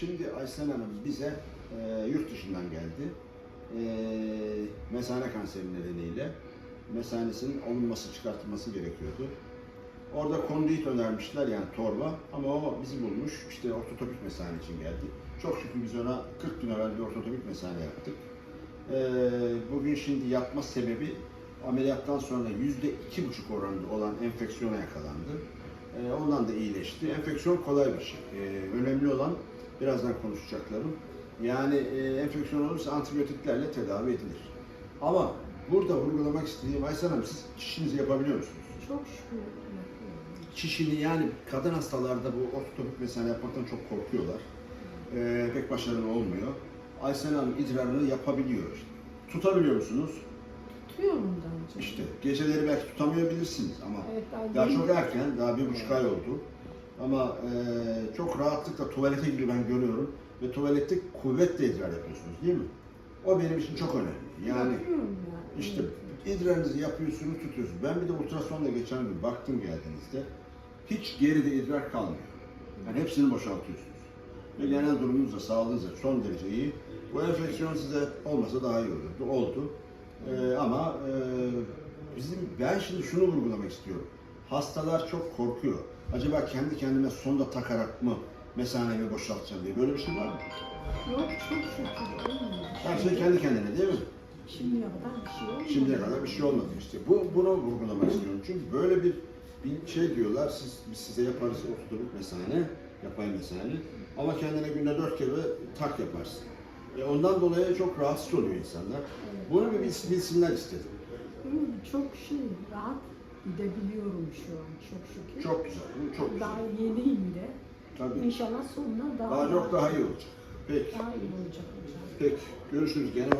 Şimdi Aysen Hanım bize e, yurt dışından geldi. E, mesane kanseri nedeniyle mesanesinin alınması, çıkartılması gerekiyordu. Orada kondit önermişler yani torba ama o bizi bulmuş. İşte ortotopik mesane için geldi. Çok şükür biz ona 40 gün evvel bir ortotopik mesane yaptık. E, bugün şimdi yapma sebebi ameliyattan sonra yüzde iki buçuk oranında olan enfeksiyona yakalandı. E, ondan da iyileşti. Enfeksiyon kolay bir şey. E, önemli olan birazdan konuşacaklarım. Yani e, enfeksiyon olursa antibiyotiklerle tedavi edilir. Ama burada vurgulamak istediğim Aysel Hanım siz çişinizi yapabiliyor musunuz? Çok şükür. Çişini yani kadın hastalarda bu ortopik mesane yapmaktan çok korkuyorlar. E, pek başarılı olmuyor. Aysel Hanım idrarını yapabiliyor. Tutabiliyor musunuz? Tutuyorum daha önce. İşte geceleri belki tutamayabilirsiniz ama Evet, daha daha çok erken, daha bir buçuk ay oldu. Ama e, çok rahatlıkla tuvalete gibi ben görüyorum ve tuvalette kuvvetle idrar yapıyorsunuz değil mi? O benim için çok önemli. Yani işte idrarınızı yapıyorsunuz, tutuyorsunuz. Ben bir de ultrasonda geçen gün baktım geldiğinizde hiç geride idrar kalmıyor. Yani hepsini boşaltıyorsunuz. Ve genel durumunuz da sağlığınız da son derece iyi. Bu enfeksiyon size olmasa daha iyi olurdu. Oldu. Ee, ama e, bizim ben şimdi şunu vurgulamak istiyorum. Hastalar çok korkuyor. Acaba kendi kendime sonda takarak mı mesanemi boşaltacağım diye böyle bir şey var mı? Yok çok şükür. Her şey kendi kendine değil mi? Şimdiye kadar bir şey olmadı. Şimdiye kadar bir şey olmadı işte. Bu bunu vurgulamak istiyorum. Çünkü böyle bir bir şey diyorlar. Siz biz size yaparız ortodontik mesane, yapay mesane. Ama kendine günde dört kere tak yaparsın. E ondan dolayı çok rahatsız oluyor insanlar. Bunu bir bilsin- bilsinler istedim. Çok şey rahat gidebiliyorum şu an çok şükür. Çok güzel. Bu çok güzel. Daha yeniyim de. Tabii. İnşallah sonuna daha, Daha çok daha iyi olacak. Peki. daha iyi olacak hocam. Peki. Görüşürüz. Gene hoş